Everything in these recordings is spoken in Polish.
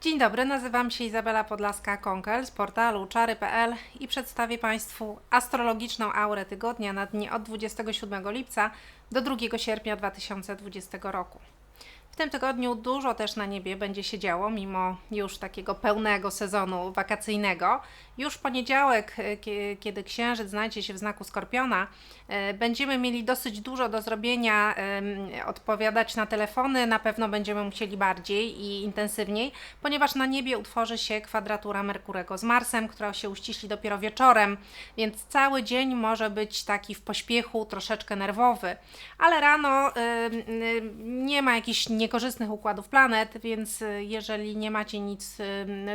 Dzień dobry, nazywam się Izabela Podlaska-Konkel z portalu czary.pl i przedstawię Państwu astrologiczną aurę tygodnia na dni od 27 lipca do 2 sierpnia 2020 roku. W tym tygodniu dużo też na niebie będzie się działo, mimo już takiego pełnego sezonu wakacyjnego. Już w poniedziałek, e, kie- kiedy księżyc znajdzie się w znaku skorpiona, e, będziemy mieli dosyć dużo do zrobienia, odpowiadać na telefony, na pewno będziemy musieli bardziej i intensywniej, ponieważ na niebie utworzy się kwadratura Merkurego z Marsem, która się uściśli dopiero wieczorem, więc cały dzień może być taki w pośpiechu, troszeczkę nerwowy, ale rano nie ma jakichś niekorzystnych układów planet, więc y, jeżeli nie macie nic ym,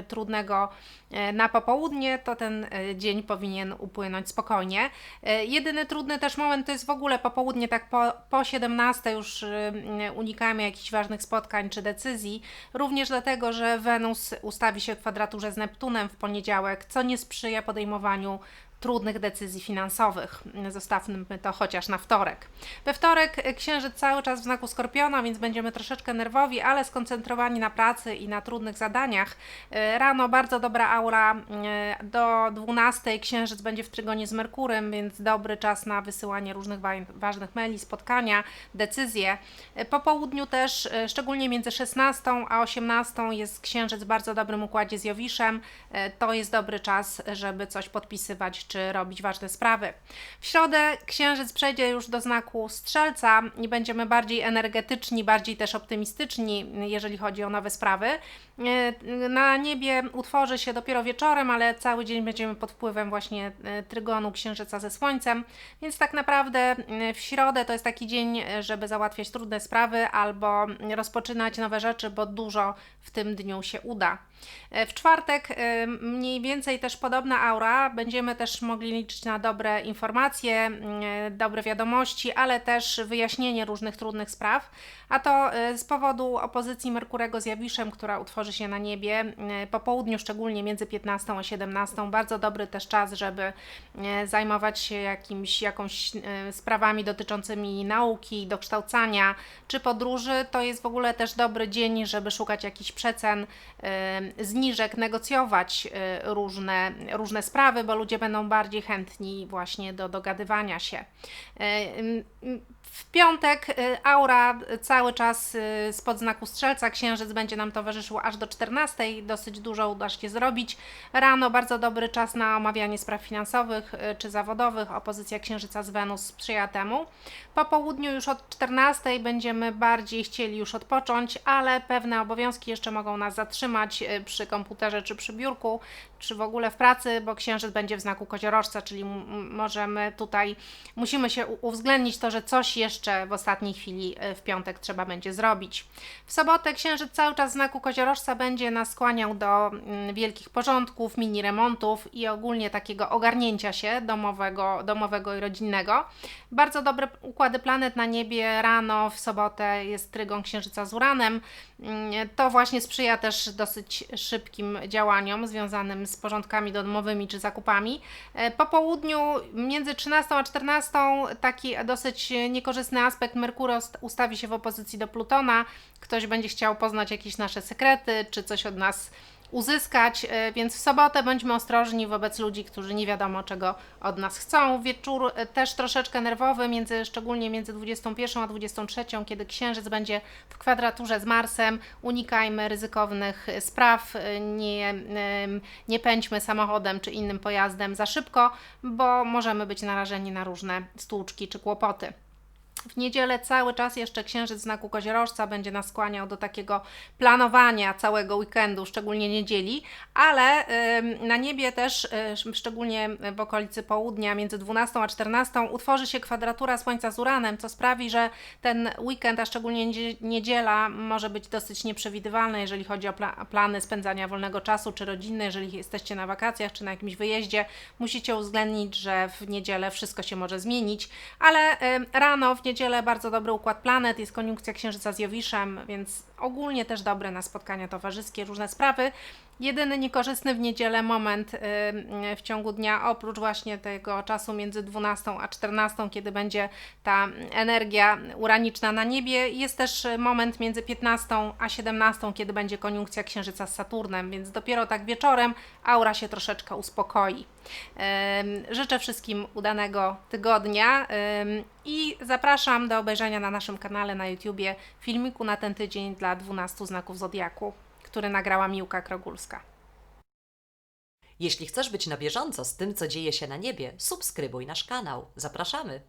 trudnego e, na popołudnie, to ten dzień powinien upłynąć spokojnie. Jedyny trudny też moment to jest w ogóle popołudnie, tak po, po 17 już unikamy jakichś ważnych spotkań czy decyzji, również dlatego, że Wenus ustawi się w kwadraturze z Neptunem w poniedziałek, co nie sprzyja podejmowaniu trudnych decyzji finansowych. Zostawmy to chociaż na wtorek. We wtorek księżyc cały czas w znaku skorpiona, więc będziemy troszeczkę nerwowi, ale skoncentrowani na pracy i na trudnych zadaniach. E, Rano bardzo dobra aura, e, do 12 księżyc będzie w trygonie z Merkurem, więc dobry czas na wysyłanie różnych wa- ważnych maili, spotkania, decyzje. E, Po południu też, szczególnie między 16 a 18 jest księżyc w bardzo dobrym układzie z Jowiszem. To jest dobry czas, żeby coś podpisywać czy robić ważne sprawy. W środę księżyc przejdzie już do znaku strzelca i będziemy bardziej energetyczni, bardziej też optymistyczni, jeżeli chodzi o nowe sprawy. E, Na niebie utworzy się dopiero wieczorem, ale cały dzień będziemy pod wpływem właśnie e, trygonu księżyca ze słońcem, więc tak naprawdę e, w środę to jest taki dzień, żeby załatwiać trudne sprawy albo rozpoczynać nowe rzeczy, bo dużo w tym dniu się uda. E, W czwartek e, mniej więcej też podobna aura. Będziemy też mogli liczyć na dobre informacje, e, dobre wiadomości, ale też wyjaśnienie różnych trudnych spraw. A to z powodu opozycji Merkurego z Jawiszem, która utworzy się na niebie po południu, szczególnie między 15 a 17. Bardzo dobry też czas, żeby zajmować się jakimś, jakąś sprawami dotyczącymi nauki, dokształcania czy podróży. To jest w ogóle też dobry dzień, żeby szukać jakichś przecen, zniżek, negocjować e, różne, różne sprawy, bo ludzie będą bardziej chętni właśnie do dogadywania się. M, W piątek e, aura cały czas spod znaku strzelca, księżyc będzie nam towarzyszył aż do 14. Dosyć dużo uda się zrobić. Rano bardzo dobry czas na omawianie spraw finansowych czy zawodowych. Opozycja księżyca z Wenus sprzyja temu. Po południu już od 14 będziemy bardziej chcieli już odpocząć, ale pewne obowiązki jeszcze mogą nas zatrzymać przy komputerze czy przy biurku, czy w ogóle w pracy, bo księżyc będzie w znaku koziorożca, czyli możemy tutaj, musimy się uwzględnić to, że coś jeszcze w ostatniej chwili e, w piątek trzeba będzie zrobić. W sobotę księżyc cały czas w znaku koziorożca będzie nas skłaniał do mm, wielkich porządków, mini remontów i ogólnie takiego ogarnięcia się domowego, domowego i rodzinnego. Bardzo dobre układy planet na niebie. Rano w sobotę jest trygon księżyca z Uranem. Mm, To właśnie sprzyja też dosyć szybkim działaniom związanym z porządkami domowymi czy zakupami. E, Po południu między 13 a 14 taki dosyć niekorzystny aspekt Merkury ust- ustawi się w opozycji do Plutona. Ktoś będzie chciał poznać jakieś nasze sekrety czy coś od nas uzyskać, e, więc w sobotę bądźmy ostrożni wobec ludzi, którzy nie wiadomo czego od nas chcą. Wieczór e, też troszeczkę nerwowy, między, szczególnie między 21 a 23, kiedy księżyc będzie w kwadraturze z Marsem. Unikajmy ryzykownych e, spraw, nie, nie pędźmy samochodem czy innym pojazdem za szybko, bo możemy być narażeni na różne stłuczki czy kłopoty. W niedzielę cały czas jeszcze księżyc znaku koziorożca będzie nas skłaniał do takiego planowania całego weekendu, szczególnie niedzieli, ale na niebie też, y, szczególnie w okolicy południa, między 12 a 14, utworzy się kwadratura Słońca z Uranem, co sprawi, że ten weekend, a szczególnie niedzie- niedziela, może być dosyć nieprzewidywalny, jeżeli chodzi o pla- plany spędzania wolnego czasu czy rodzinne. Jeżeli jesteście na wakacjach czy na jakimś wyjeździe, musicie uwzględnić, że w niedzielę wszystko się może zmienić, ale rano w niedzielę bardzo dobry układ planet, jest koniunkcja księżyca z Jowiszem, więc ogólnie też dobre na spotkania towarzyskie, różne sprawy. Jedyny niekorzystny w niedzielę moment y, y, w ciągu dnia, oprócz właśnie tego czasu między 12 a 14, kiedy będzie ta energia uraniczna na niebie, jest też moment między 15 a 17, kiedy będzie koniunkcja Księżyca z Saturnem, więc dopiero tak wieczorem aura się troszeczkę uspokoi. Życzę wszystkim udanego tygodnia i zapraszam do obejrzenia na naszym kanale na YouTubie filmiku na ten tydzień dla 12 znaków Zodiaku, który nagrała Miłka Krogulska. Jeśli chcesz być na bieżąco z tym, co dzieje się na niebie, subskrybuj nasz kanał. Zapraszamy!